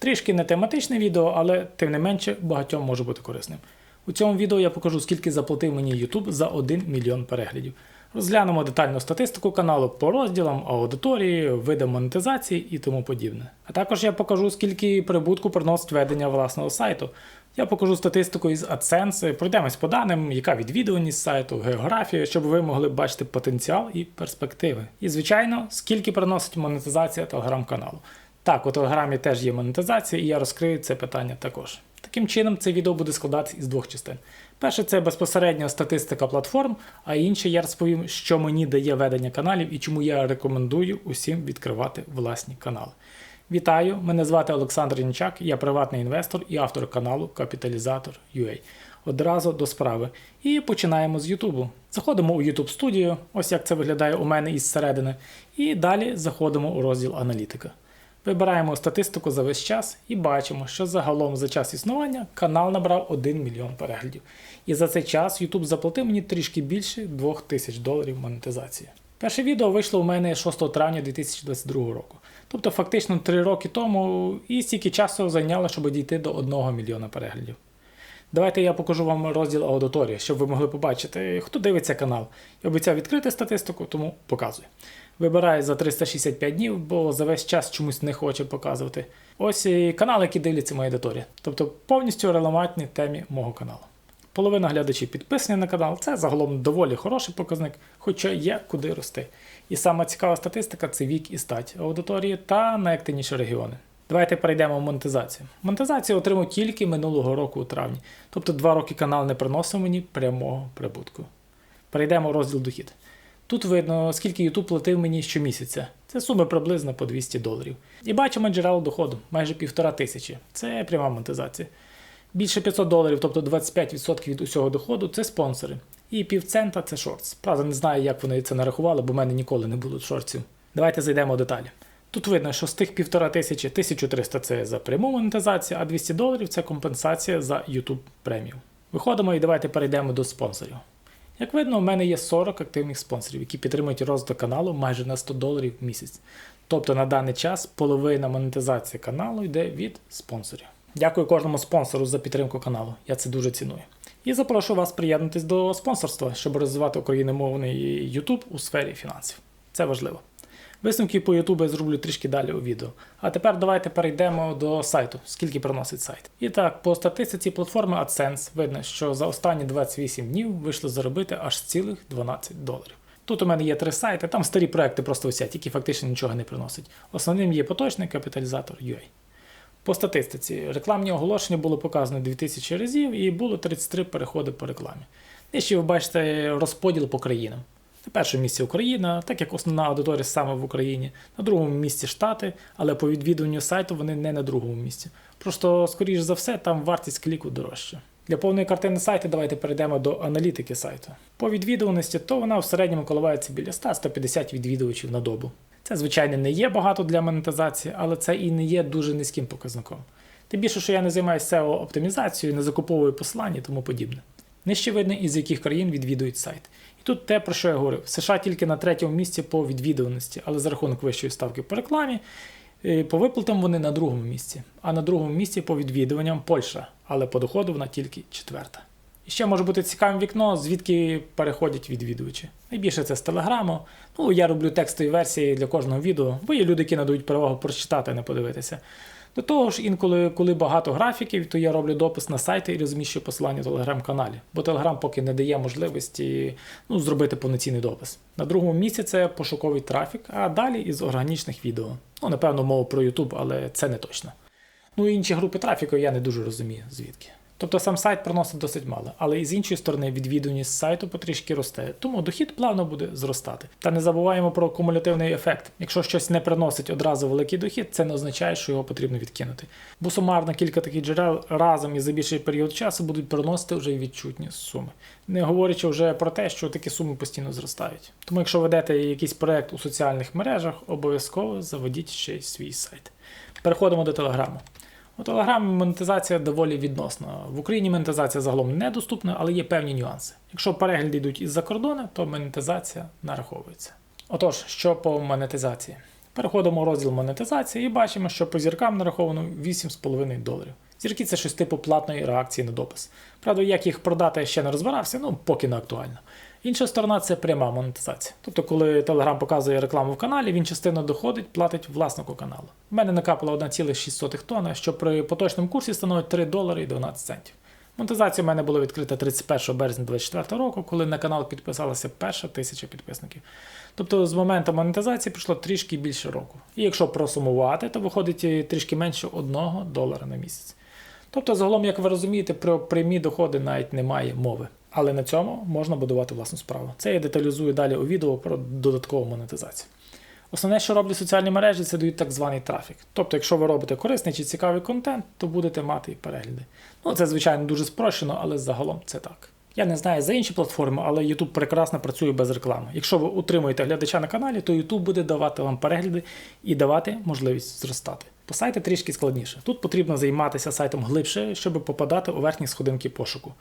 Трішки не тематичне відео, але тим не менше багатьом може бути корисним. У цьому відео я покажу, скільки заплатив мені YouTube за 1 мільйон переглядів. Розглянемо детальну статистику каналу по розділам, аудиторії, видам монетизації і тому подібне. А також я покажу, скільки прибутку приносить ведення власного сайту. Я покажу статистику із AdSense, пройдемось по даним, яка відвідуваність сайту, географія, щоб ви могли бачити потенціал і перспективи. І, звичайно, скільки приносить монетизація телеграм-каналу. Так, у Телеграмі теж є монетизація, і я розкрию це питання також. Таким чином, це відео буде складатися із двох частин. Перше, це безпосередньо статистика платформ, а інше я розповім, що мені дає ведення каналів і чому я рекомендую усім відкривати власні канали. Вітаю! Мене звати Олександр Янчак, я приватний інвестор і автор каналу Капіталізатор UA. Одразу до справи. І починаємо з Ютубу. Заходимо у YouTube студію, ось як це виглядає у мене із середини, і далі заходимо у розділ аналітика. Вибираємо статистику за весь час і бачимо, що загалом за час існування канал набрав 1 мільйон переглядів. І за цей час YouTube заплатив мені трішки більше 2000 доларів монетизації. Перше відео вийшло у мене 6 травня 2022 року. Тобто фактично 3 роки тому і стільки часу зайняло, щоб дійти до 1 мільйона переглядів. Давайте я покажу вам розділ аудиторії, щоб ви могли побачити, хто дивиться канал. Я обіцяв відкрити статистику, тому показую. Вибираю за 365 днів, бо за весь час чомусь не хоче показувати. Ось і канал, який дивляться моя аудиторія. Тобто повністю релевантні темі мого каналу. Половина глядачів підписані на канал, це загалом доволі хороший показник, хоча є куди рости. І сама цікава статистика це вік і стать аудиторії та найактивніші регіони. Давайте перейдемо в монетизацію. Монетизацію отримав тільки минулого року у травні, тобто два роки канал не приносив мені прямого прибутку. Перейдемо в розділ дохід. Тут видно, скільки YouTube платив мені щомісяця. Це суми приблизно по 200 доларів. І бачимо джерело доходу майже півтора тисячі. Це пряма монетизація. Більше 500 доларів, тобто 25% від усього доходу це спонсори. І півцента це шортс. Правда, не знаю, як вони це нарахували, бо в мене ніколи не було шортсів. Давайте зайдемо в деталі. Тут видно, що з тих півтора тисячі 1300 це за пряму монетизацію, а 200 доларів це компенсація за YouTube премію. Виходимо і давайте перейдемо до спонсорів. Як видно, у мене є 40 активних спонсорів, які підтримують розвиток каналу майже на 100 доларів в місяць. Тобто на даний час половина монетизації каналу йде від спонсорів. Дякую кожному спонсору за підтримку каналу. Я це дуже ціную. І запрошую вас приєднатись до спонсорства, щоб розвивати україномовний YouTube у сфері фінансів. Це важливо. Висновки по YouTube я зроблю трішки далі у відео. А тепер давайте перейдемо до сайту, скільки приносить сайт. І так, по статистиці платформи AdSense видно, що за останні 28 днів вийшло заробити аж цілих 12 доларів. Тут у мене є три сайти, там старі проекти просто висять, які фактично нічого не приносять. Основним є поточний капіталізатор UA. По статистиці, рекламні оголошення було показано 2000 разів і було 33 переходи по рекламі. Нижче ви бачите розподіл по країнам. На першому місці Україна, так як основна аудиторія саме в Україні, на другому місці Штати, але по відвідуванню сайту вони не на другому місці. Просто, скоріш за все, там вартість кліку дорожча. Для повної картини сайту давайте перейдемо до аналітики сайту. По відвідуваності, то вона в середньому коливається біля 100-150 відвідувачів на добу. Це, звичайно, не є багато для монетизації, але це і не є дуже низьким показником. Тим більше, що я не займаюся SEO оптимізацією, не закуповую посилання і тому подібне. Нижче видно, із яких країн відвідують сайт. Тут те, про що я говорив. США тільки на третьому місці по відвідуваності, але за рахунок вищої ставки по рекламі, е, по виплатам вони на другому місці. А на другому місці по відвідуванням Польща, але по доходу вона тільки четверта. І ще може бути цікаве вікно, звідки переходять відвідувачі. Найбільше це з телеграму. Ну, я роблю текстові версії для кожного відео, бо є люди, які надають перевагу прочитати, а не подивитися. До того ж, інколи, коли багато графіків, то я роблю допис на сайті і розміщую посилання в телеграм-каналі, бо Телеграм поки не дає можливості ну, зробити повноцінний допис. На другому місці це пошуковий трафік, а далі із органічних відео. Ну, напевно, мова про YouTube, але це не точно. Ну і інші групи трафіку я не дуже розумію, звідки. Тобто сам сайт приносить досить мало, але і з іншої сторони відвідуваність сайту потрішки росте, тому дохід плавно буде зростати. Та не забуваємо про кумулятивний ефект. Якщо щось не приносить одразу великий дохід, це не означає, що його потрібно відкинути. Бо сумарно кілька таких джерел разом і за більший період часу будуть приносити вже відчутні суми. Не говорячи вже про те, що такі суми постійно зростають. Тому, якщо ведете якийсь проект у соціальних мережах, обов'язково заведіть ще й свій сайт. Переходимо до телеграму. У Телеграмі монетизація доволі відносна. В Україні монетизація загалом недоступна, але є певні нюанси. Якщо перегляди йдуть із-за кордону, то монетизація нараховується. Отож, що по монетизації? Переходимо у розділ монетизації і бачимо, що по зіркам нараховано 8,5 доларів. Зірки це щось типу платної реакції на допис. Правда, як їх продати, я ще не розбирався, ну поки не актуально. Інша сторона це пряма монетизація. Тобто, коли Telegram показує рекламу в каналі, він частину доходить, платить власнику каналу. У мене накапало 1,6 тонна, що при поточному курсі становить 3 долари і 12 центів. Монетизація у мене була відкрита 31 березня 2024 року, коли на канал підписалася перша тисяча підписників. Тобто з моменту монетизації пройшло трішки більше року. І якщо просумувати, то виходить трішки менше 1 долара на місяць. Тобто, загалом, як ви розумієте, про прямі доходи навіть немає мови. Але на цьому можна будувати власну справу. Це я деталізую далі у відео про додаткову монетизацію. Основне, що роблять соціальні мережі, це дають так званий трафік. Тобто, якщо ви робите корисний чи цікавий контент, то будете мати і перегляди. Ну, це, звичайно, дуже спрощено, але загалом це так. Я не знаю за інші платформи, але YouTube прекрасно працює без реклами. Якщо ви утримуєте глядача на каналі, то YouTube буде давати вам перегляди і давати можливість зростати. По сайті трішки складніше. Тут потрібно займатися сайтом глибше, щоб попадати у верхні сходинки пошуку.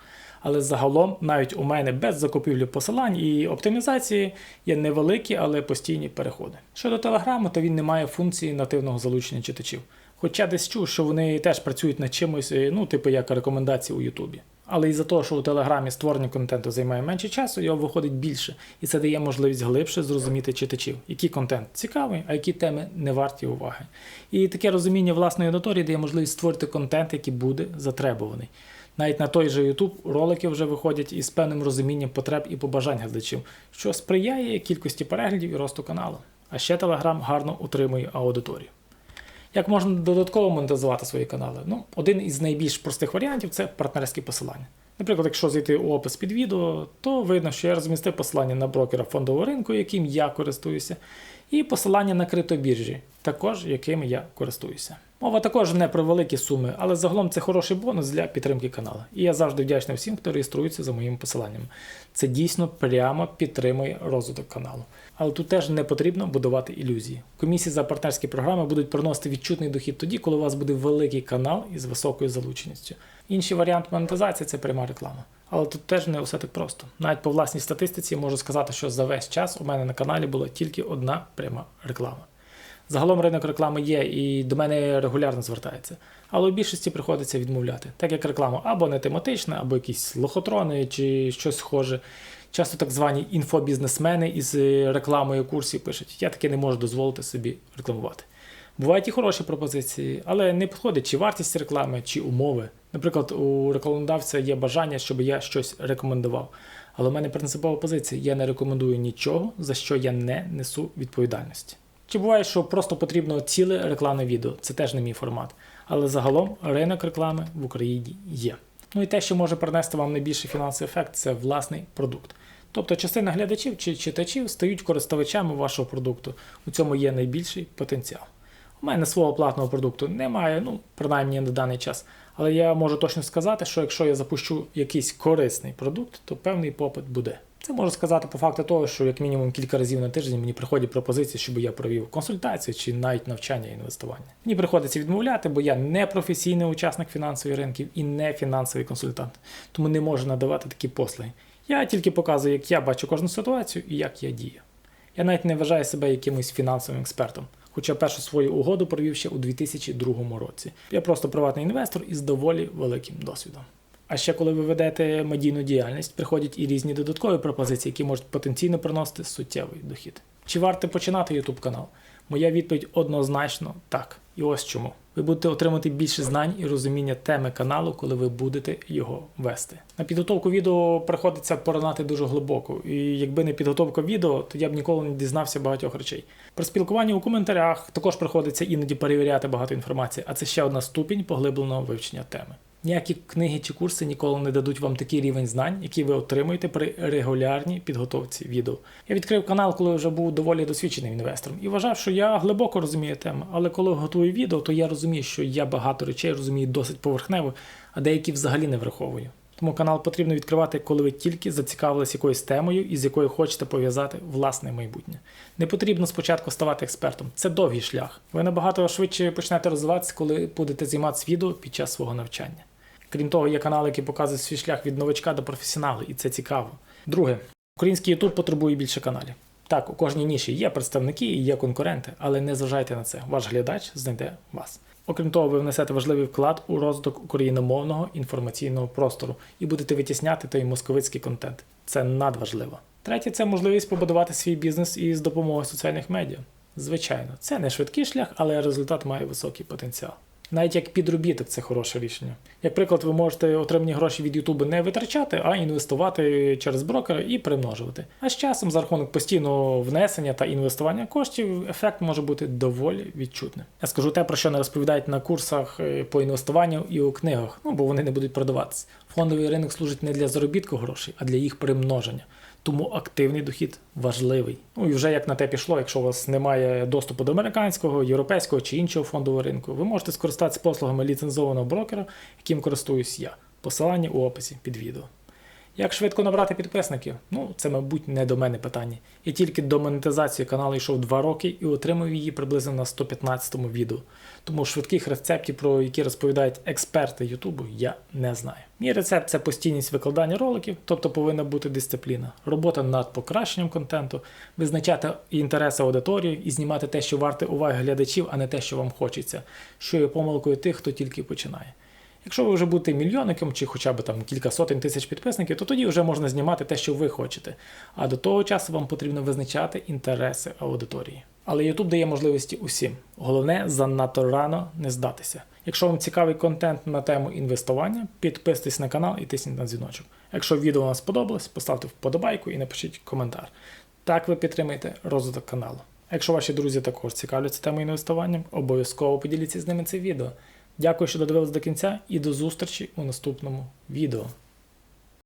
Але загалом, навіть у мене без закупівлі посилань і оптимізації є невеликі, але постійні переходи. Щодо Телеграму, то він не має функції нативного залучення читачів. Хоча десь чув, що вони теж працюють над чимось, е, ну, типу як рекомендації у Ютубі. Але із-за того, що у Телеграмі створення контенту займає менше часу, його виходить більше, і це дає можливість глибше зрозуміти читачів, який контент цікавий, а які теми не варті уваги. І таке розуміння власної аудиторії дає можливість створити контент, який буде затребуваний. Навіть на той же YouTube ролики вже виходять із певним розумінням потреб і побажань глядачів, що сприяє кількості переглядів і росту каналу. А ще Telegram гарно утримує аудиторію. Як можна додатково монетизувати свої канали? Ну, один із найбільш простих варіантів це партнерські посилання. Наприклад, якщо зайти у опис під відео, то видно, що я розмістив посилання на брокера фондового ринку, яким я користуюся, і посилання на криптобіржі, також якими я користуюся. Мова також не про великі суми, але загалом це хороший бонус для підтримки каналу. І я завжди вдячний всім, хто реєструється за моїм посиланням. Це дійсно прямо підтримує розвиток каналу. Але тут теж не потрібно будувати ілюзії. Комісії за партнерські програми будуть приносити відчутний дохід тоді, коли у вас буде великий канал із високою залученістю. Інший варіант монетизації це пряма реклама. Але тут теж не все так просто. Навіть по власній статистиці можу сказати, що за весь час у мене на каналі була тільки одна пряма реклама. Загалом ринок реклами є і до мене регулярно звертається. Але у більшості приходиться відмовляти, так як реклама або не тематична, або якісь лохотрони чи щось схоже. Часто так звані інфобізнесмени із е, рекламою курсів пишуть: я таки не можу дозволити собі рекламувати. Бувають і хороші пропозиції, але не підходить чи вартість реклами, чи умови. Наприклад, у рекламодавця є бажання, щоб я щось рекомендував. Але в мене принципова позиція: я не рекомендую нічого, за що я не несу відповідальності. Чи буває, що просто потрібно ціле рекламне відео, це теж не мій формат. Але загалом ринок реклами в Україні є. Ну і те, що може принести вам найбільший фінансовий ефект, це власний продукт. Тобто частина глядачів чи читачів стають користувачами вашого продукту. У цьому є найбільший потенціал. У мене свого платного продукту немає, ну, принаймні на даний час. Але я можу точно сказати, що якщо я запущу якийсь корисний продукт, то певний попит буде. Це можу сказати по факту того, що як мінімум кілька разів на тиждень мені приходять пропозиції, щоб я провів консультацію чи навіть навчання інвестування. Мені приходиться відмовляти, бо я не професійний учасник фінансових ринків і не фінансовий консультант, тому не можу надавати такі послуги. Я тільки показую, як я бачу кожну ситуацію і як я дію. Я навіть не вважаю себе якимось фінансовим експертом, хоча першу свою угоду провів ще у 2002 році. Я просто приватний інвестор із доволі великим досвідом. А ще коли ви ведете медійну діяльність, приходять і різні додаткові пропозиції, які можуть потенційно приносити суттєвий дохід. Чи варто починати YouTube канал? Моя відповідь однозначно так. І ось чому. Ви будете отримати більше знань і розуміння теми каналу, коли ви будете його вести. На підготовку відео приходиться поронати дуже глибоко, і якби не підготовка відео, то я б ніколи не дізнався багатьох речей. При спілкуванні у коментарях також приходиться іноді перевіряти багато інформації, а це ще одна ступінь поглибленого вивчення теми. Ніякі книги чи курси ніколи не дадуть вам такий рівень знань, який ви отримуєте при регулярній підготовці відео. Я відкрив канал, коли вже був доволі досвідченим інвестором і вважав, що я глибоко розумію тему. Але коли готую відео, то я розумію, що я багато речей розумію досить поверхнево, а деякі взагалі не враховую. Тому канал потрібно відкривати, коли ви тільки зацікавились якоюсь темою, із якою хочете пов'язати власне майбутнє. Не потрібно спочатку ставати експертом. Це довгий шлях. Ви набагато швидше почнете розвиватися, коли будете займатися відео під час свого навчання. Крім того, є канали, які показують свій шлях від новачка до професіоналу, і це цікаво. Друге, український YouTube потребує більше каналів. Так, у кожній ніші є представники і є конкуренти, але не зважайте на це. Ваш глядач знайде вас. Окрім того, ви внесете важливий вклад у розвиток україномовного інформаційного простору і будете витісняти той московицький контент. Це надважливо. Третє це можливість побудувати свій бізнес із допомогою соціальних медіа. Звичайно, це не швидкий шлях, але результат має високий потенціал. Навіть як підробіток це хороше рішення. Як приклад, ви можете отримані гроші від Ютубу не витрачати, а інвестувати через брокера і примножувати. А з часом, за рахунок постійного внесення та інвестування коштів, ефект може бути доволі відчутним. Я скажу те, про що не розповідають на курсах е, по інвестуванню і у книгах, ну бо вони не будуть продаватися. Фондовий ринок служить не для заробітку грошей, а для їх примноження. Тому активний дохід важливий. Ну і вже як на те пішло, якщо у вас немає доступу до американського, європейського чи іншого фондового ринку, ви можете скористатися послугами ліцензованого брокера, яким користуюсь я. Посилання у описі під відео. Як швидко набрати підписників? Ну, це, мабуть, не до мене питання. Я тільки до монетизації каналу йшов 2 роки і отримав її приблизно на 115-му відео. Тому швидких рецептів, про які розповідають експерти Ютубу, я не знаю. Мій рецепт це постійність викладання роликів, тобто повинна бути дисципліна, робота над покращенням контенту, визначати інтереси аудиторії і знімати те, що варте уваги глядачів, а не те, що вам хочеться, що є помилкою тих, хто тільки починає. Якщо ви вже будете мільйонником чи хоча б там кілька сотень тисяч підписників, то тоді вже можна знімати те, що ви хочете. А до того часу вам потрібно визначати інтереси аудиторії. Але YouTube дає можливості усім. Головне занадто рано не здатися. Якщо вам цікавий контент на тему інвестування, підписуйтесь на канал і тисніть на дзвіночок. Якщо відео вам сподобалось, поставте вподобайку і напишіть коментар. Так ви підтримаєте розвиток каналу. Якщо ваші друзі також цікавляться темою інвестування, обов'язково поділіться з ними це відео. Дякую, що додивились до кінця, і до зустрічі у наступному відео.